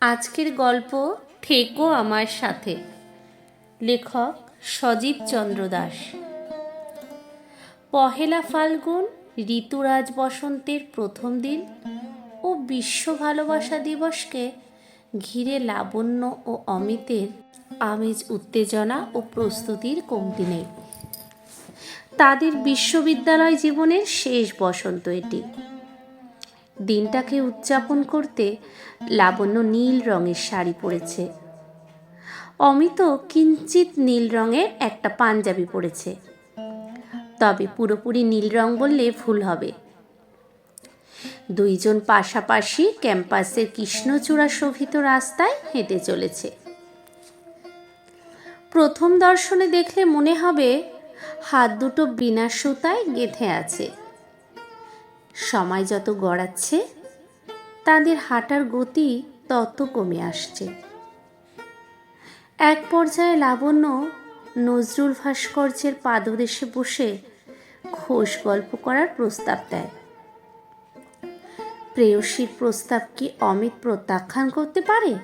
আজকের গল্প থেকো আমার সাথে। লেখক সজীব চন্দ্র দাস। পহেলা ফাল্গুন ঋতুরাজ বসন্তের প্রথম দিন ও বিশ্ব ভালোবাসা দিবসকে ঘিরে লাবণ্য ও অমিতের আমেজ, উত্তেজনা ও প্রস্তুতির কমতি নেই। তাদের বিশ্ববিদ্যালয় জীবনের শেষ বসন্ত এটি। দিনটাকে উদযাপন করতে লাবণ্য নীল রঙের শাড়ি পরেছে। অমিত কিঞ্চিত নীল রঙের একটা পাঞ্জাবি পরেছে। তবে পুরোপুরি নীল রং বললে ভুল হবে। দুইজন পাশাপাশি ক্যাম্পাসের কৃষ্ণচূড়া শোভিত রাস্তায় হেঁটে চলেছে। প্রথম দর্শনে দেখলে মনে হবে হাত দুটো বিনা সুতায় গেঁথে আছে। সময় যত গড়াচ্ছে, তাদের হাঁটার গতি তত কমে আসছে। এক পর্যায়ে লাবণ্য নজরুল ভাস্কর্যের পাদদেশে বসে ঘোষ গল্প করার প্রস্তাব দেয়। প্রেয়সীর প্রস্তাব কি অমিত প্রত্যাখ্যান করতে পারে?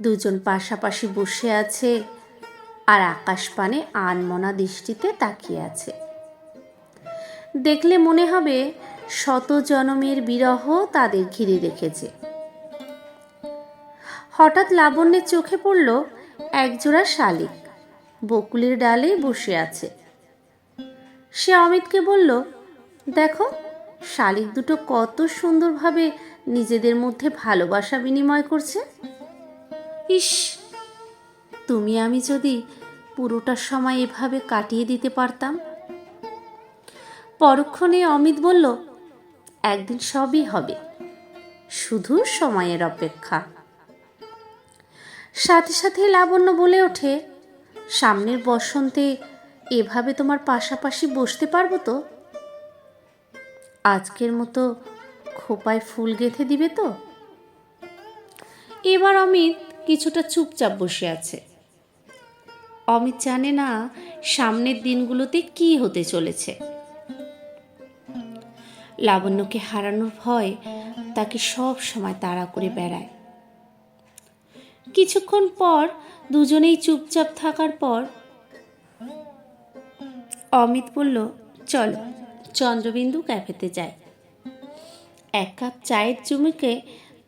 দুজন পাশাপাশি বসে আছে আর আকাশপানে আনমনা দৃষ্টিতে তাকিয়ে আছে। দেখলে মনে হবে শত জনমের বিরহ তাদের ঘিরে রেখেছে। হঠাৎ লাবণ্যের চোখে পড়ল একজোড়া শালিক। বকুলের ডালে বসে আছে। সে অমিতকে বলল, দেখো, শালিক দুটো কত সুন্দরভাবে নিজেদের মধ্যে ভালোবাসা বিনিময় করছে। ইস, তুমি আমি যদি পুরোটা সময় এভাবে কাটিয়ে দিতে পারতাম পরক্ষণে অমিত বলল, একদিন সবই হবে। শুধু সময়ের অপেক্ষা। সাথে সাথে লাবণ্য বলে ওঠে, সামনের বসন্তে এভাবে তোমার পাশাপাশি বসতে পারব তো? আজকের মতো খোপায় ফুল গেঁথে দিবে তো? এবার অমিত কিছুটা চুপচাপ বসে আছে। অমিত জানে না সামনের দিনগুলোতে কি হতে চলেছে। লাবণ্যকে হারানোর ভয় তাকে সব সময় তাড়া করে বেড়ায়। কিছুক্ষণ পর দুজনেই চুপচাপ থাকার পর অমিত বলল, চলো, চন্দ্রবিন্দু ক্যাফেতে যাই। এক কাপ চায়ের চুমুকে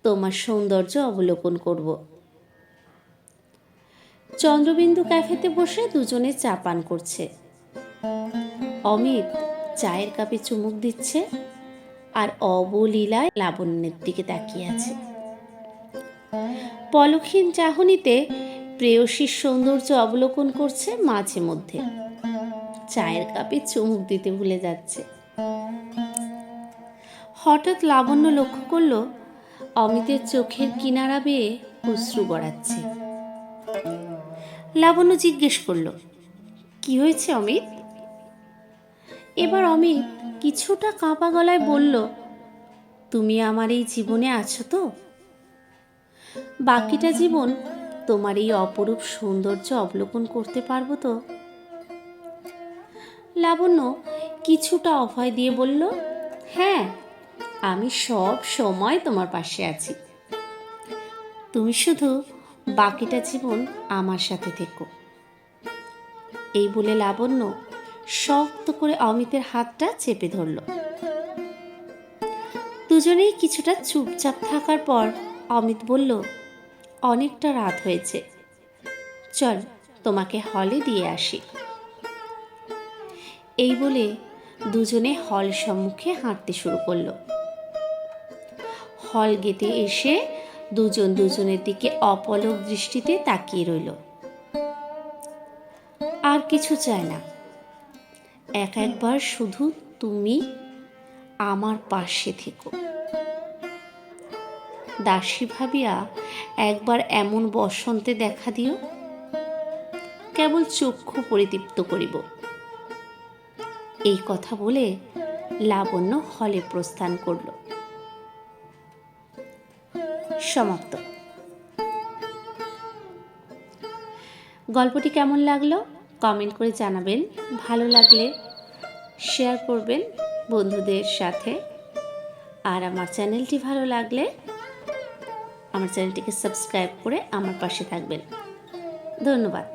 তোমার সৌন্দর্য অবলোকন করব। চন্দ্রবিন্দু ক্যাফেতে বসে দুজনে চা পান করছে। অমিত চায়ের কাপে চুমুক দিচ্ছে। অবলীলায় লাবণ্যের দিকে তাকিয়ে আছে। পলক্ষীন চাহনিতে প্রেয়সীর সৌন্দর্য অবলোকন করছে মাঝে মধ্যে। চায়ের কাপে চুমুক দিতে ভুলে যাচ্ছে। হঠাৎ লাবণ্য লক্ষ্য করল, অমিতের চোখের কিনারা বেয়ে অশ্রু গড়াচ্ছে। লাবণ্য জিজ্ঞেস করল, কি হয়েছে অমিত? এবার অমিত কিছুটা কাঁপা গলায় বলল, তুমি আমার এই জীবনে আছো তো? বাকিটা জীবন তোমার এই অপরূপ সৌন্দর্য অবলোকন করতে পারব তো? লাবণ্য কিছুটা অভয় দিয়ে বলল হ্যাঁ আমি সব সময় তোমার পাশে আছি। তুমি শুধু বাকিটা জীবন আমার সাথে থেকো। এই বলে লাবণ্য শক্ত করে অমিতের হাতটা চেপে ধরল। দুজনেই কিছুটা চুপচাপ থাকার পর অমিত বলল, অনেকটা রাত হয়েছে। চল, তোমাকে হলে দিয়ে আসি। এই বলে দুজনে হল সম্মুখে হাঁটতে শুরু করল। হল গেটে এসে দুজন দুজনের দিকে অপলক দৃষ্টিতে তাকিয়ে রইল। আর কিছু চায় না। এক একবার শুধু তুমি আমার পাশে থেকো। দাসী ভাবিয়া একবার এমন বসন্তে দেখা দিও, কেবল চক্ষু পরিতৃপ্ত করিব। এই কথা বলে লাবণ্য হলে প্রস্থান করল। সমাপ্ত। গল্পটি কেমন লাগল? কমেন্ট করে জানাবেন। ভালো লাগলে শেয়ার করবেন বন্ধুদের সাথে। আর আমার চ্যানেলটি ভালো লাগলে আমার চ্যানেলটিকে সাবস্ক্রাইব করে আমার পাশে থাকবেন। ধন্যবাদ।